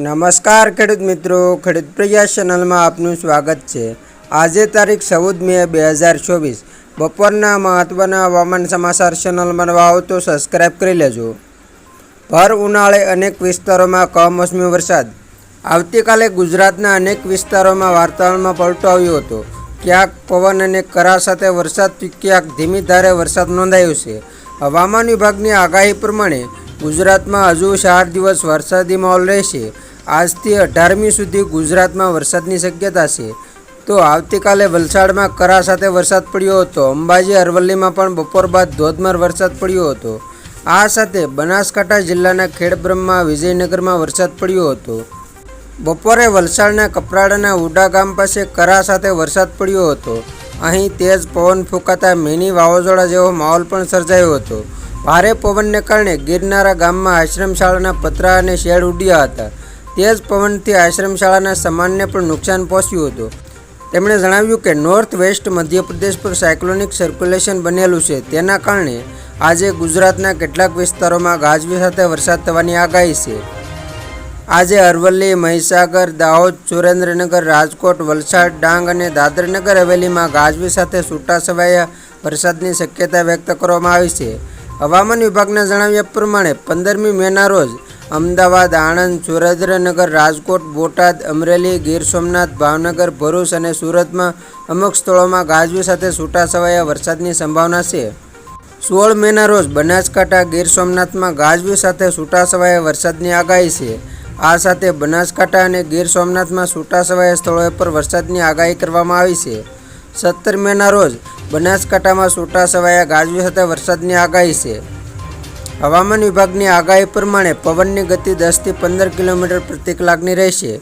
નમસ્કાર, ખેડૂત મિત્રો. ખેડૂત પ્રયાસ ચેનલમાં આપનું સ્વાગત છે. આજે તારીખ ચૌદ મે બે હજાર ચોવીસ. બપોરના મહત્ત્વના હવામાન સમાચાર ચેનલમાં નવા આવો તો સબસ્ક્રાઈબ કરી લેજો. ભર ઉનાળે અનેક વિસ્તારોમાં કમોસમી વરસાદ. આવતીકાલે ગુજરાતના અનેક વિસ્તારોમાં વાતાવરણમાં પલટો આવ્યો હતો. ક્યાંક પવન અને કરા સાથે વરસાદ, ક્યાંક ધીમી ધારે વરસાદ નોંધાયો છે. હવામાન વિભાગની આગાહી પ્રમાણે ગુજરાતમાં હજુ ચાર દિવસ વરસાદી માહોલ રહેશે. આજથી અઢારમી સુધી ગુજરાતમાં વરસાદની શક્યતા છે. તો આવતીકાલે વલસાડમાં કરા સાથે વરસાદ પડ્યો હતો. અંબાજી, અરવલ્લીમાં પણ બપોર બાદ ધોધમાર વરસાદ પડ્યો હતો. આ સાથે બનાસકાંઠા જિલ્લાના ખેડબ્રહ્મા વિજયનગરમાં વરસાદ પડ્યો હતો. બપોરે વલસાડના કપરાડાના ઉડા ગામ પાસે કરા સાથે વરસાદ પડ્યો હતો. અહીં તેજ પવન ફૂંકાતા મિની વાવાઝોડા જેવો માહોલ પણ સર્જાયો હતો. ભારે પવનને કારણે ગિરનારા ગામમાં આશ્રમશાળાના પતરા અને શેડ ઉડ્યા હતા. તેજ પવનથી આશ્રમશાળાના સામાનને પણ નુકસાન પહોંચ્યું હતું. તેમણે જણાવ્યું કે નોર્થ વેસ્ટ મધ્યપ્રદેશ પર સાયક્લોનિક સર્ક્યુલેશન બનેલું છે. તેના કારણે આજે ગુજરાતના કેટલાક વિસ્તારોમાં ગાજવી સાથે વરસાદ થવાની આગાહી છે. આજે અરવલ્લી, મહીસાગર, દાહોદ, સુરેન્દ્રનગર, રાજકોટ, વલસાડ, ડાંગ અને દાદરનગર હવેલીમાં ગાજવી સાથે છૂટાછવાયા વરસાદની શક્યતા વ્યક્ત કરવામાં આવી છે. હવામાન વિભાગના જણાવ્યા પ્રમાણે પંદરમી મેના રોજ અમદાવાદ, આણંદ, સુરેન્દ્રનગર, રાજકોટ, બોટાદ, અમરેલી, ગીર સોમનાથ, ભાવનગર, ભરૂચ અને સુરતમાં અમુક સ્થળોમાં ગાજવી સાથે છૂટાછવાયા વરસાદની સંભાવના છે. સોળ મેના રોજ બનાસકાંઠા, ગીર સોમનાથમાં ગાજવી સાથે છૂટાછવાયા વરસાદની આગાહી છે. આ સાથે બનાસકાંઠા અને ગીર સોમનાથમાં છૂટાછવાયા સ્થળો પર વરસાદની આગાહી કરવામાં આવી છે. સત્તર મેના રોજ બનાસકાંઠામાં છૂટાછવાયા ગાજવી સાથે વરસાદની આગાહી છે. હવામાન વિભાગની આગાહી પ્રમાણે પવનની ગતિ દસથી પંદર કિલોમીટર પ્રતિ કલાકની રહેશે.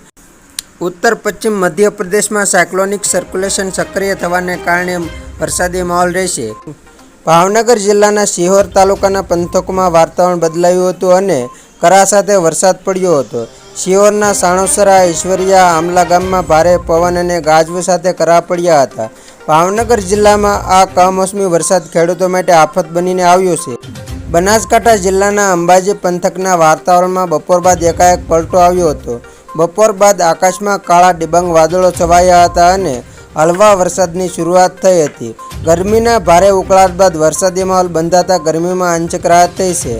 ઉત્તર, પશ્ચિમ મધ્યપ્રદેશમાં સાયક્લોનિક સર્ક્યુલેશન સક્રિય થવાને કારણે વરસાદી માહોલ રહેશે. ભાવનગર જિલ્લાના સિહોર તાલુકાના પંથકોમાં વાતાવરણ બદલાયું હતું અને કરા સાથે વરસાદ પડ્યો હતો. સિહોરના સાણોસરા ઈશ્વરિયા આમલા ગામમાં ભારે પવન અને ગાજવો સાથે કરા પડ્યા હતા. ભાવનગર જિલ્લામાં આ કમોસમી વરસાદ ખેડૂતો માટે આફત બનીને આવ્યો છે. બનાસકાંઠા જિલ્લાના અંબાજી પંથકના વાતાવરણમાં બપોર બાદ એકાએક પલટો આવ્યો હતો. બપોર બાદ આકાશમાં કાળા ડિબંગ વાદળો છવાયા હતા અને હળવા વરસાદની શરૂઆત થઈ હતી. ગરમીના ભારે ઉકળાટ બાદ વરસાદી માહોલ બંધાતા ગરમીમાં આંચક રાહત થઈ છે.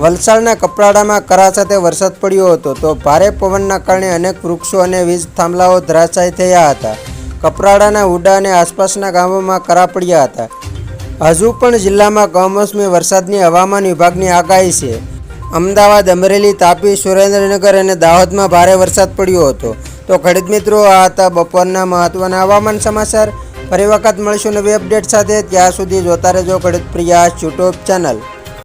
વલસાડના કપરાડામાં કરા સાથે વરસાદ પડ્યો હતો તો ભારે પવનના કારણે અનેક વૃક્ષો અને વીજ થાંભલાઓ ધરાશાયી થયા હતા. કપરાડાના ઉડા અને આસપાસના ગામોમાં કરા પડ્યા હતા. હજુ પણ જિલ્લામાં કમોસમી વરસાદની હવામાન વિભાગની આગાહી છે. અમદાવાદ, અમરેલી, તાપી, સુરેન્દ્રનગર અને દાહોદમાં ભારે વરસાદ પડ્યો હતો. તો ખેડૂત મિત્રો, આ હતા બપોરના મહત્વના હવામાન સમાચાર. ફરી વખત મળીશું નવી અપડેટ સાથે. ત્યાં સુધી જોતા રહેજો ખેડૂત પ્રિયા યુટ્યુબ ચેનલ.